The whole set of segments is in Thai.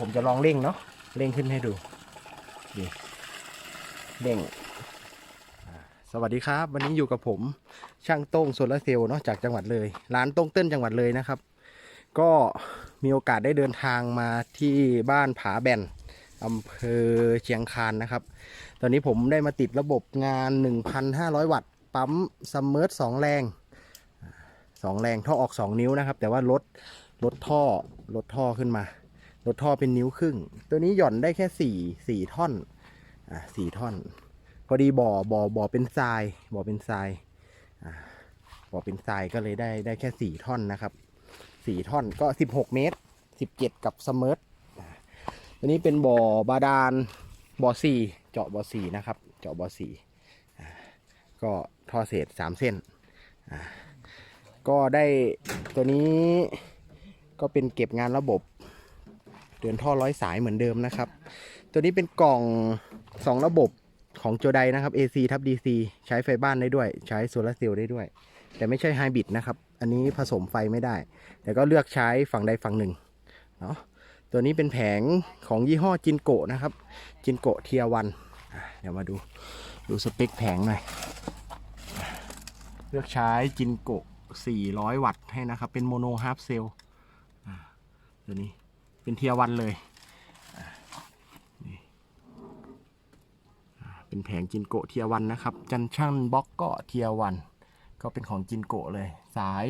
ผมจะลองเร่งเนาะเร่งขึ้นให้ดูดีเร่งสวัสดีครับ วันนี้อยู่กับผมช่างต้งโซลาเซลล์เนาะจากจังหวัดเลย ร้านต้งเต้นจังหวัดเลยนะครับ ก็มีโอกาสได้เดินทางมาที่บ้านผาแบนอำเภอเชียงคานนะครับ ตอนนี้ผมได้มาติดระบบงาน 1,500 วัตต์ ปั๊มซัมเมอร์สองแรงสองแรงท่อออก 2 นิ้วนะครับ แต่ว่าลดลดท่อลดท่อขึ้นมา ลดท่อเป็นนิ้วครึ่ง ตัวนี้หย่อนได้แค่4 4ท่อนอ่าสี่ท่อน พอดีบ่อบ่อบ่อเป็นทรายบ่อเป็นทรายอ่าบ่อเป็นทรายก็เลยได้ได้แค่4ท่อนนะครับสี่ท่อนก็16เมตร17กับสมิร์ตตัวนี้เป็นบ่อบาดาลบ่อสี่เจาะบ่อสี่นะครับ เจาะบ่อสี่ก็ท่อเศษ3เส้นก็ได้ตัวนี้ก็เป็นเก็บงานระบบ เดินท่อร้อยสายเหมือนเดิมนะครับ ตัวนี้เป็นกล่อง 2 ระบบของโจไดนะครับ AC ทับ DC ใช้ไฟบ้านได้ด้วย ใช้โซลาร์เซลล์ได้ด้วย แต่ไม่ใช่ไฮบริดนะครับ อันนี้ผสมไฟไม่ได้ แต่ก็เลือกใช้ฝั่งใดฝั่งหนึ่งเนาะตัวนี้เป็นแผงของยี่ห้อจินโกะนะครับ จินโกะเทียวันเดี๋ยวมาดูดูสเปคแผงหน่อยเลือกใช้จินโกะ400 วัตต์ให้นะครับ เป็นโมโนฮาร์ฟเซลตัวนี้ เป็นเทียวันเลย เป็นแผงจินโกเทียวันนะครับ จันชั่นบล็อกก็เทียวัน ก็เป็นของจินโกเลย สาย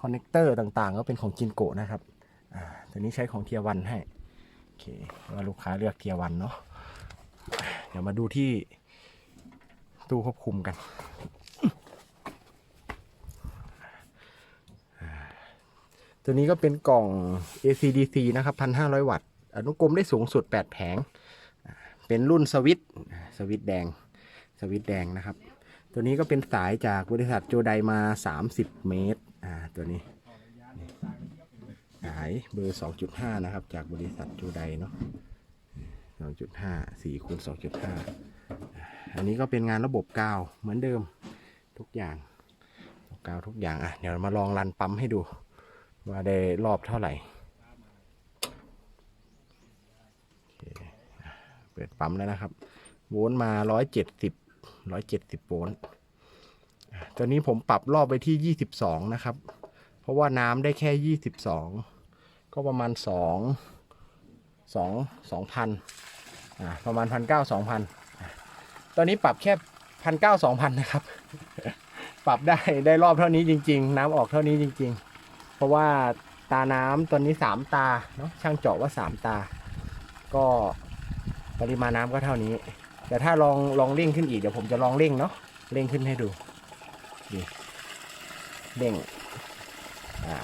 คอนเนคเตอร์ต่างๆ ก็เป็นของจินโกนะครับอ่าตัวนี้ใช้ของเทียวันให้ โอเคว่าลูกค้าเลือกเทียวันเนาะ เดี๋ยวมาดูที่ตู้ควบคุมกัน ตัวนี้ก็เป็นกล่อง ACDC นะครับ1,500วัตต์ อนุกรมได้สูงสุด 8 แผง เป็นรุ่นสวิตสวิตช์แดง สวิตช์แดงนะครับ ตัวนี้ก็เป็นสายจากบริษัทโจไดมา 30 เมตร อ่า ตัวนี้ สายเบอร์ 2.5 นะครับ จากบริษัทโจไดเนาะ2.5 4คูณ2.5 อันนี้ก็เป็นงานระบบกาวเหมือนเดิมทุกอย่างกาวทุกอย่างอะ เดี๋ยวมาลองรันปั๊มให้ดู ว่าได้รอบเท่าไหร่เปิดปั๊มแล้วนะครับ โวลต์มา170 170โวลต์อะตัวนี้ผมปรับรอบไปที่22นะครับ เพราะว่าน้ำได้แค่22ก็ประมาณ2 2 2,000อ่าประมาณ1,900 2,000อะตอนนี้ปรับแค่1,900 2,000นะครับ ปรับได้ได้รอบเท่านี้จริง ๆ น้ำออกเท่านี้จริง ๆ เพราะว่าตาน้ำตัวนี้สามตาเนาะช่างเจาะว่าสามตา ก็ปริมาณน้ำก็เท่านี้ แต่ถ้าลองลองเร่งขึ้นอีกเดี๋ยวผมจะลองเร่งเนาะเร่งขึ้นให้ดูดีเร่งอ่า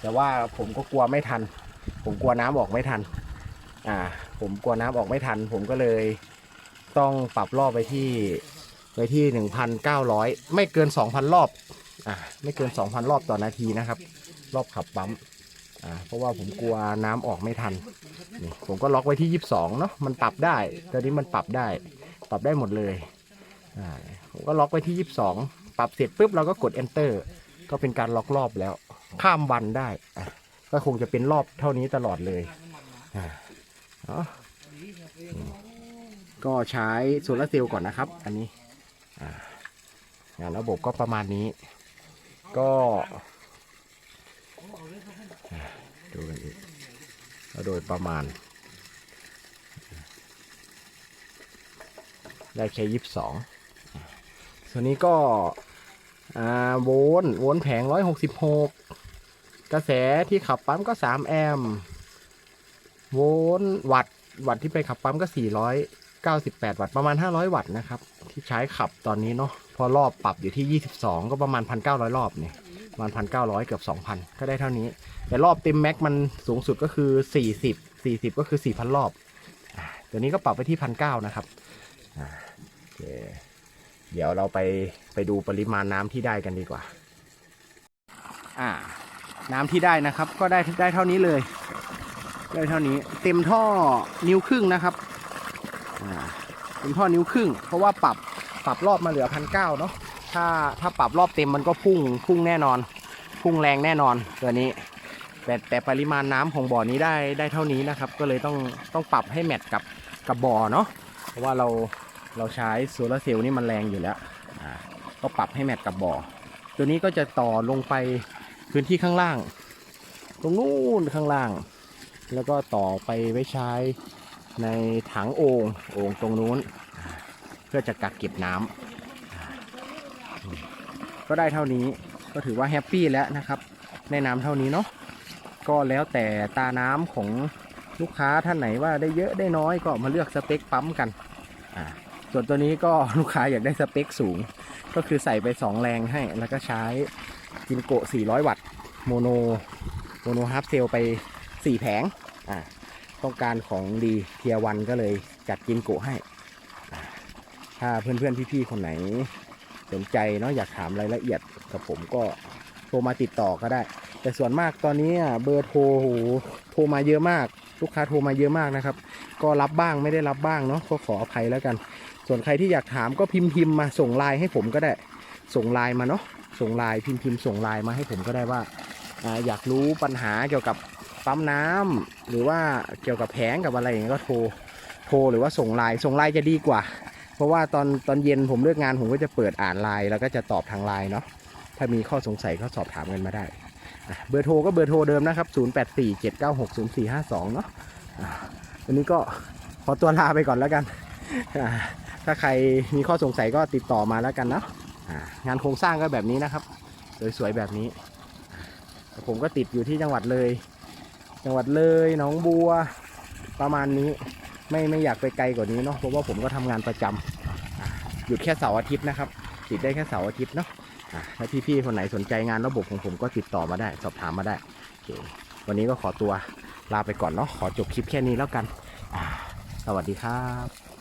แต่ว่าผมก็กลัวไม่ทัน ผมกลัวน้ำออกไม่ทัน อ่า ผมกลัวน้ำออกไม่ทัน ผมก็เลยต้องปรับรอบไปที่ไปที่หนึ่งพันเก้าร้อยไม่เกินสองพันรอบ อ่า ไม่เกินสองพันรอบต่อนาทีนะครับ รอบขับปั๊มอ่าเพราะว่าผมกลัวน้ำออกไม่ทันนี่ผมก็ล็อกไว้ที่ยี่สิบสองเนาะมันปรับได้ตอนนี้มันปรับได้ ปรับได้หมดเลยอ่าผมก็ล็อกไว้ที่ยี่สิบสองปรับเสร็จปุ๊บเราก็กด enter ก็เป็นการล็อกรอบแล้ว ข้ามวันได้อะก็คงจะเป็นรอบเท่านี้ตลอดเลยอ่าเนาะอืมก็ใช้โซลาร์เซลล์ก่อนนะครับ อันนี้งานระบบก็ประมาณนี้ ก็ ดูกันอีกโดยประมาณ ได้แค่ยี่สิบสองส่วนนี้ก็โวลต์โวลต์แผงร้อยหกสิบหกกระแสที่ขับปั๊มก็สามแอมป์โวลต์วัตต์วัตต์ที่ไปขับปั๊มก็สี่ร้อยเก้าสิบแปดวัตต์ประมาณห้าร้อยวัตต์นะครับ ที่ใช้ขับตอนนี้เนาะพอรอบปรับอยู่ที่ยี่สิบสองก็ประมาณพันเก้าร้อยรอบเนี่ย ประมาณพันเก้าร้อยเกือบสองพันก็ได้เท่านี้ แต่รอบเต็มแม็กมันสูงสุดก็คือสี่สิบสี่สิบก็คือสี่พันรอบอตัวนี้ก็ปรับไปที่พันเก้านะครับเเดี๋ยวเราไปไปดูปริมาณน้ำที่ได้กันดีกว่า อ่า น้ำที่ได้นะครับ ก็ได้ได้เท่านี้เลย ได้เท่านี้ เต็มท่อนิ้วครึ่งนะครับ อ่า เต็มท่อนิ้วครึ่ง เพราะว่าปรับปรับรอบมาเหลือพันเก้าเนาะ ถ้าถ้าปรับรอบเต็มมันก็พุ่งพุ่งแน่นอน พุ่งแรงแน่นอนตัวนี้ แต่แต่ปริมาณน้ำของบ่อนี้ได้ได้เท่านี้นะครับ ก็เลยต้องต้องปรับให้แมทกับกับบ่อเนาะเพราะว่าเราเราใช้โซลาร์เซลล์นี่มันแรงอยู่แล้วก็ปรับให้แมทกับบ่อ ตัวนี้ก็จะต่อลงไปพื้นที่ข้างล่าง ตรงนู้นข้างล่าง แล้วก็ต่อไปไว้ใช้ในถังโอ่งโอ่งตรงนู้น เพื่อจะกักเก็บน้ำอ่า ก็ได้เท่านี้ก็ถือว่าแฮปปี้แล้วนะครับในน้ำเท่านี้เนาะก็แล้วแต่ตาน้ำของลูกค้าท่านไหนว่าได้เยอะได้น้อยก็มาเลือกสเปคปั๊มกันอ่าส่วนตัวนี้ก็ลูกค้าอยากได้สเปคสูง ก็คือใส่ไป 2 แรงให้ แล้วก็ใช้กินโกะ 400 วัตต์โมโนโมโนฮาร์ฟเซลไป 4 แผงอ่าต้องการของดีเทียวันก็เลยจัดกินโกะให้อ่าถ้าเพื่อนๆ พี่ๆ คนไหน สนใจเนาะอยากถามรายละเอียดกับผมก็โทรมาติดต่อก็ได้ แต่ส่วนมากตอนนี้เบอร์โทรโหโทรมาเยอะมาก ลูกค้าโทรมาเยอะมากนะครับ ก็รับบ้างไม่ได้รับบ้างเนาะก็ขออภัยแล้วกัน ส่วนใครที่อยากถามก็พิมพ์พิมพ์มาส่งไลน์ให้ผมก็ได้ ส่งไลน์มาเนาะส่งไลน์พิมพ์พิมพ์ส่งไลน์มาให้ผมก็ได้ว่าออยากรู้ปัญหาเกี่ยวกับปั๊มน้ำหรือว่าเกี่ยวกับแผงกับอะไรอย่างเงี้ยก็โทรโทรหรือว่าส่งไลน์ส่งไลน์จะดีกว่า ราะว่าตอนตอนเย็นผมเลิกงานผมก็จะเปิดอ่านไลน์แล้วก็จะตอบทางไลน์เนาะถ้ามีข้อสงสัยก็สอบถามกันมาได้ เบอร์โทรก็เบอร์โทรเดิมนะครับ 0847960452 เนาะวันนี้ก็ขอตัวลาไปก่อนแล้วกัน ถ้าใครมีข้อสงสัยก็ติดต่อมาแล้วกันเนาะงานโครงสร้างก็แบบนี้นะครับ สวยๆแบบนี้ ผมก็ติดอยู่ที่จังหวัดเลย จังหวัดเลยหนองบัวประมาณนี้ ไม่ไม่อยากไปไกลกว่านี้เนาะเพราะว่าผมก็ทำงานประจำอ่าหยุดแค่เสาร์อาทิตย์นะครับ ติดได้แค่เสาร์อาทิตย์เนาะถ้าพี่ๆคนไหนสนใจงานระบบของผมก็ติดต่อมาได้ สอบถามมาได้โอเควันนี้ก็ขอตัวลาไปก่อนเนาะขอจบคลิปแค่นี้แล้วกัน สวัสดีครับ